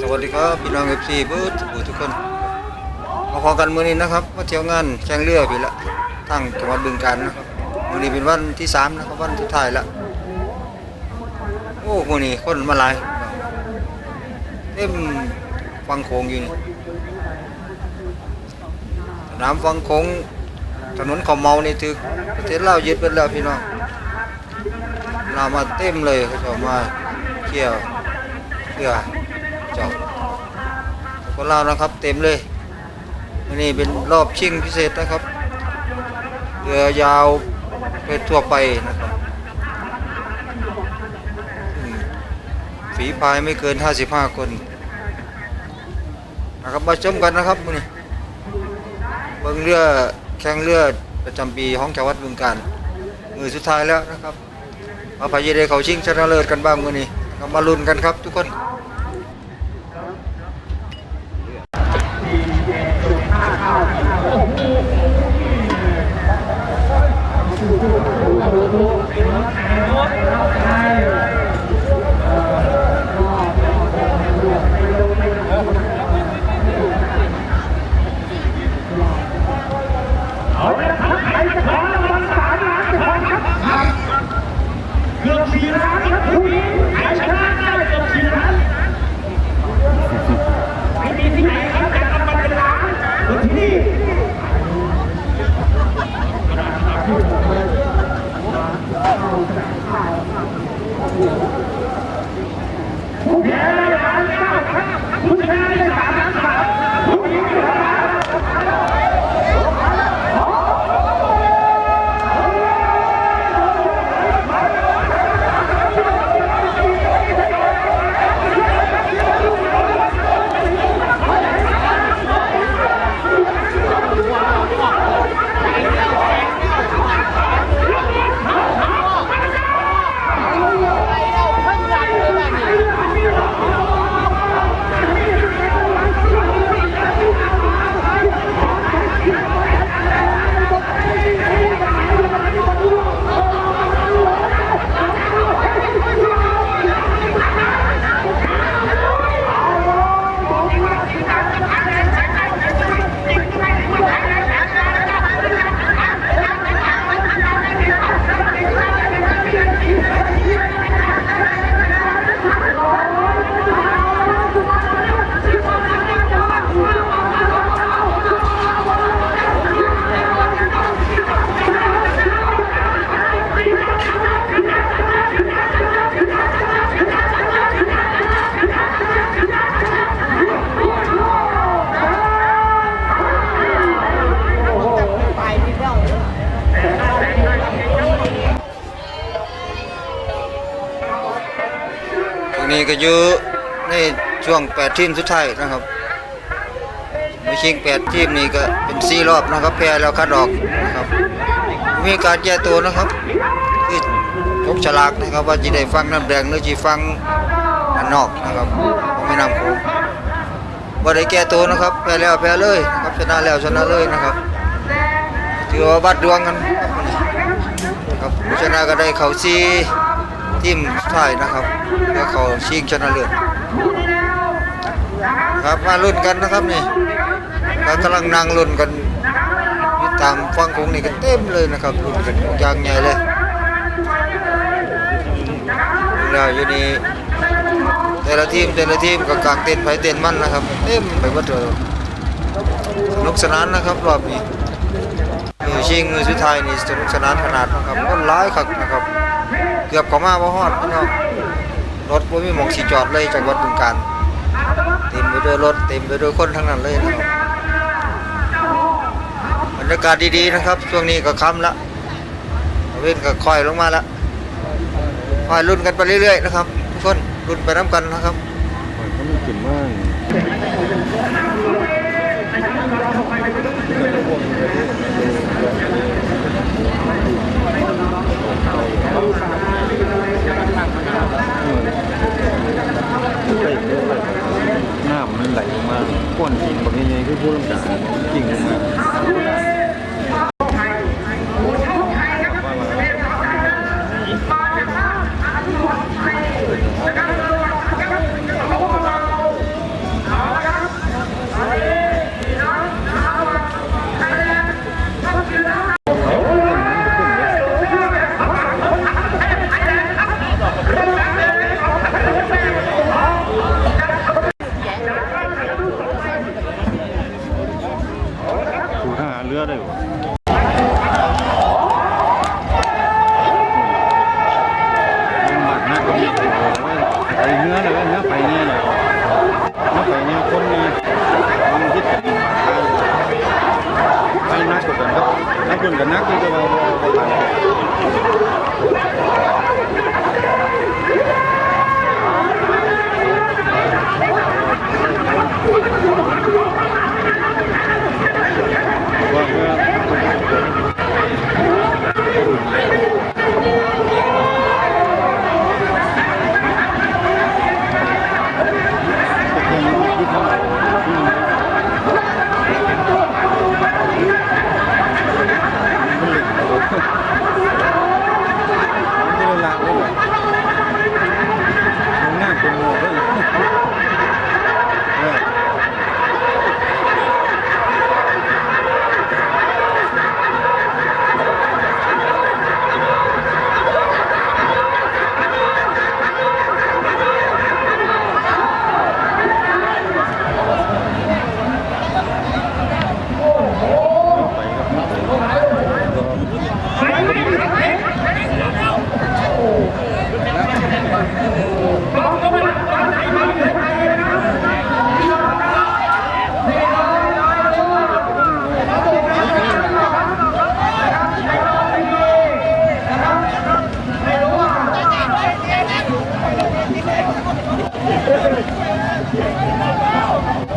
สวัสดีครับพี่น้องเอฟซีเบิร์ดทุกคนมาพอกันมื้อนี้นะครับมาเที่ยวงานแข่งเรือพี่ละทางจังหวัดบึงกาฬนะครับมื้อนี้เป็นวันที่สามนะครับวันสุดท้ายละโอ้มื้อนี้คนมาหลายเต็มฟังโขงอยู่นี่สนามฟังโขงถนนเขาเมานี่ถึกประเทศลาวยึดไปแล้วพี่น้องเรามาเต็มเลยเขาจะมาเที่ยวเรือ เจาะคนลานะครับ เต็มเลยนนี้เป็นรอบชิงพิเศษนะครับเรือยาวไปทั่วไปนะครับฝีพายไม่เกิน 55 คนนะครับมาชมกันนะครับมือนี้เบิงเรือแข่งเรือประจำปีของจังหวัดบึงกาฬมือสุดท้ายแล้วนะครับมาพายได้เขาชิงชนะเลิศกันบ้างมือนี้มาลุ้นกันครับทุกคน ก็อยู่ในช่วง8ทีมสุดท้ายนะครับม่ชิง8ทีมนี่ก็เป็น4รอบนะครับแพ้แล้วคัดออกนะครับมีการแก้ตัวนะครับคือชกฉลากนะครับว่าจะได้ฟังน้ำแดงหรือจะฟังด้านนอกนะครับของแม่นำโขงบ่ได้แก้ตัวนะครับแพ้แล้วแพ้เลยนะครับชนะแล้วชนะเลยนะครับถือว่าวัดดวงกันครับผู้ชนะก็ได้เขาซี ทีมสุดท้ายนะครับแล้วเขาชิงชนะเลิศครับมาลุ้นกันนะครับนี่ก็กำลังนั่งลุ้นกันตามฟังคงนี่ก็เต็มเลยนะครับลุ้นกันอย่างใหญ่เลยแล้วอยู่นี่แต่ละทีมแต่ละทีมก็กางเต็นไผเต็นมั่นนะครับเต็มไปหมดเลยสนุกสนานนะครับรอบนี้มือชิงมือสุดท้ายนี่สนุกสนานขนาดนะครับคนร้ายคักนะครับ เกือบเขามาบ่ฮอดพี่น้องรถบ่มีหมองสิจอดเลยจากวัดบึงการเต็มไปด้วยรถเต็มไปด้วยคนทั้งนั้นเลยนะครับบรรยากาศดีๆนะครับ ช่วงนี้ก็ค่ำละเว้นก็ค่อยลงมาละค่อยลุ้นกันไปเรื่อยๆนะครับทุกคนลุ้นไปน้ำกันนะครับเขาไม่กินมาก นกับนักดีจะมา ไม่ได้ละเลยมันง่ายเป็นหมดเลยเออ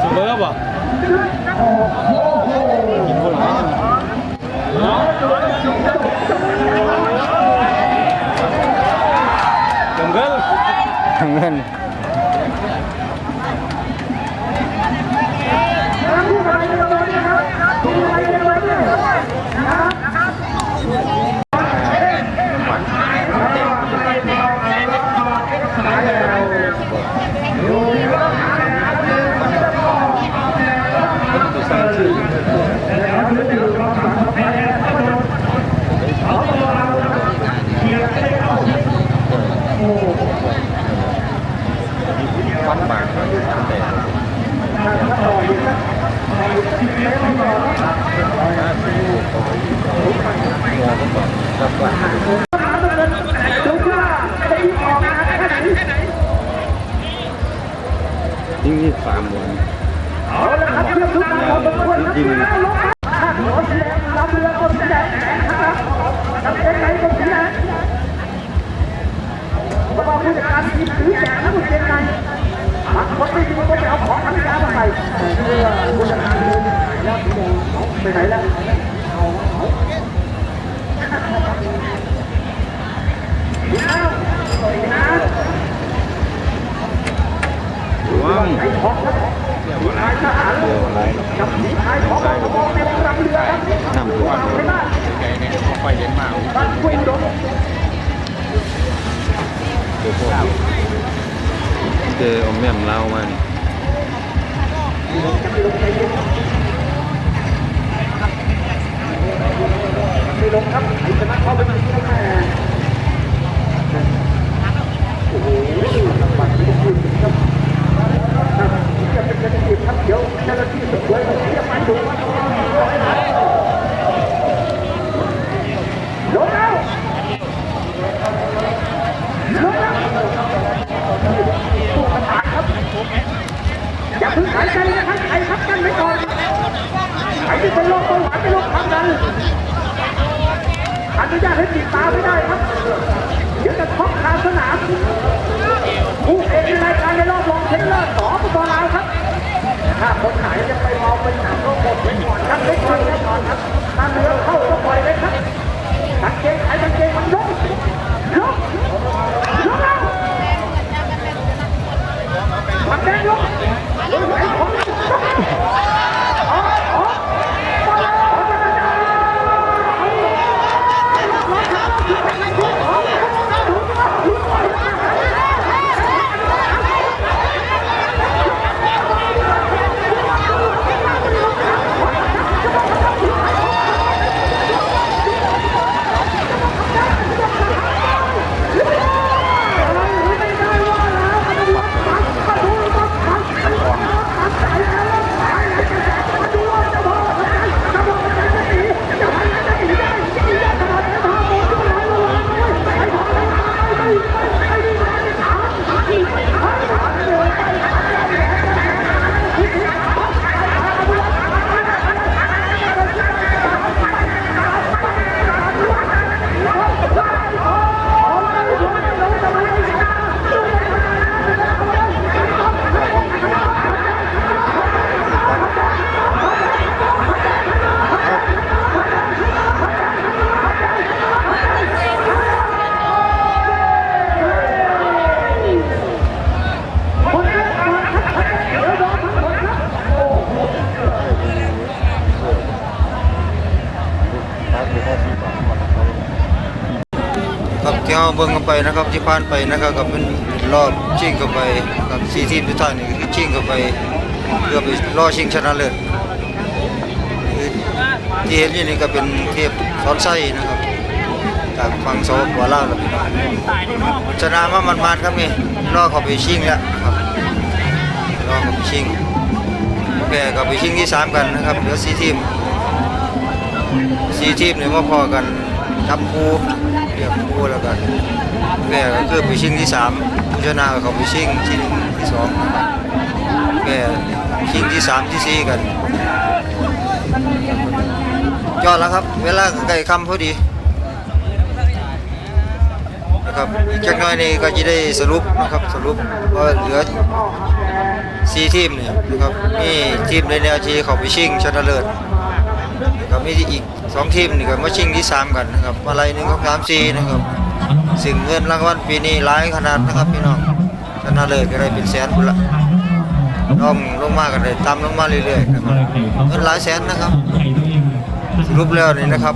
เสมอป่ะกินคนละจังเกิล เงิน ตับสร้างชื่อฟันปากมันแต่ยิ่งนี่สามวัน เอาละครับเพื่อนทุกท่านเราต้องควรนะลงข้าหัวสีแดงลำเรือก็สีแดงนะครับ ลำเองไหนก็สีแดงเพราะว่าผู้จัดการทีมถือแจกนะผู้เก่งในบางคนไม่ดีก็ไปเอาของทำยามาใส่เพื่อผู้จัดการทีมแล้วไปไหนแล้วเอาเอานะว้าว ไอ้ของครับมีชายทหารเดียวอะไรจับมีชายของกองในลำเรือครับน้ำท่วมไม่ได้ไกลเนี่ยเขาไปเย็นมากบ้านกุ้ยดงเจอพวกเจออมแม่มเล่ามานี่ไม่ลงครับไอ้ชนะเข้าไปที่แม่โอ้โหบัตรไม่ต้องพูดครับครับจะเป็นการเก็บครับเดี๋ยวเจ้าหน้าที่ตำรวจเรียกมาดูลงแล้วลงแล้วอย่าเพิ่งหายใจนะครับใครครับกันไว้ก่อนใครที่เป็นโรคเบาหวานเป็นโรคความดัน อนุญาตให้ปิดตาไม่ได้ครับ เดี๋ยวจะท็อกคาสนามผู้เอกในรายการในรอบรองเทนเลอร์สองปลาวครับ ถ้าคนไหนจะไปมองเป็นหนังก็หมดไว้ก่อนครับเล็กน้อยแน่นอนครับถ้าเรือเข้าก็ปล่อยเลยครับกางเกงไอ้กางเกงมันยกยกยกแล้วมันแดงยก เราเบิ่งกันไปนะครับที่ผ่านไปนะครับก็เป็นรอบชิงกันไปกับสีทีมสุดท้ายนี่คือชิงกันไปเพื่อไปรอชิงชนะเลิศที่เห็นอยู่นี่ก็เป็นเทพซ้อนไส้นะครับจากฝั่งโซบัวล่าแล้วพี่น้องชนะมามันๆครับนี่รอเขาไปชิงแล้วครับรอเขาไปชิงแพ้ก็ไปชิงที่สามกันนะครับเหลือสี่ทีมสี่ทีมเนี่ยมาพอกันจับคู่ เรียกคู่แล้วกันแพ้ก็คือไปชิงที่สามผู้ชนะเขาไปชิงที่หนึ่งที่สองนะครับแพ้ชิงที่สามที่สี่กันยอดแล้วครับ เวลาใกล้คำพอดีนะครับอีกจักน่อยนี่ก็จะได้สรุปนะครับสรุปว่าเหลือสี่ทีมเนี่ยนะครับมีทีมในแนวที่เขาไปชิงชนะเลิศ ก็มีอีกสองทีมนี่ก็มาชิงที่สามกันนะครับอะไรหนึ่งสองสามสี่นะครับสิ่งเงินรางวัลปีนี้หลายขนาดนะครับพี่น้องชนะเลยก็ได้เป็นแสนพุ่นละน้องลงมากันเลยตามลงมาเรื่อยๆนะครับเงินหลายแสนนะครับสรุปแล้วนี่นะครับ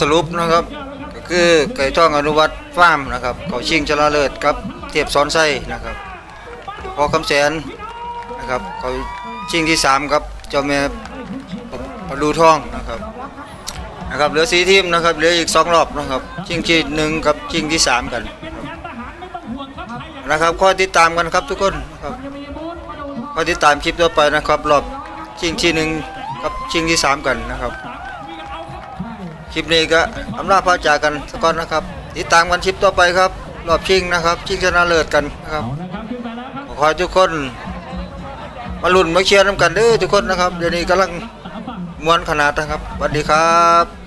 สรุปนะครับ ก็คือไก่ทองอนุวัตฟาร์มนะครับเขาชิงชนะเลิศกับเทียบซ้อนไส้นะครับพอคำแสนนะครับเขาชิงที่สามครับเจ้าแม่ประดูทองนะครับนะครับเหลือสีทีมนะครับเหลืออีกสองรอบนะครับชิงที่หนึ่งกับชิงที่สามกันนะครับคอยติดตามกันครับทุกคนนะครับคอยติดตามคลิปต่อไปนะครับรอบชิงที่หนึ่งกับชิงที่สามกันนะครับ ลิปนี้ก็อำลาพาจากกันสักก่อนนะครับติดตามกันคลิปต่อไปครับ รอบชิงนะครับชิงชนะเลิศกันนะครับขอให้ทุกคนมาลุ้นมาเชียร์น้ำกันเด้อทุกคนนะครับเดี๋ยวนี้กำลังมวนขนาดนะครับสวัสดีครับ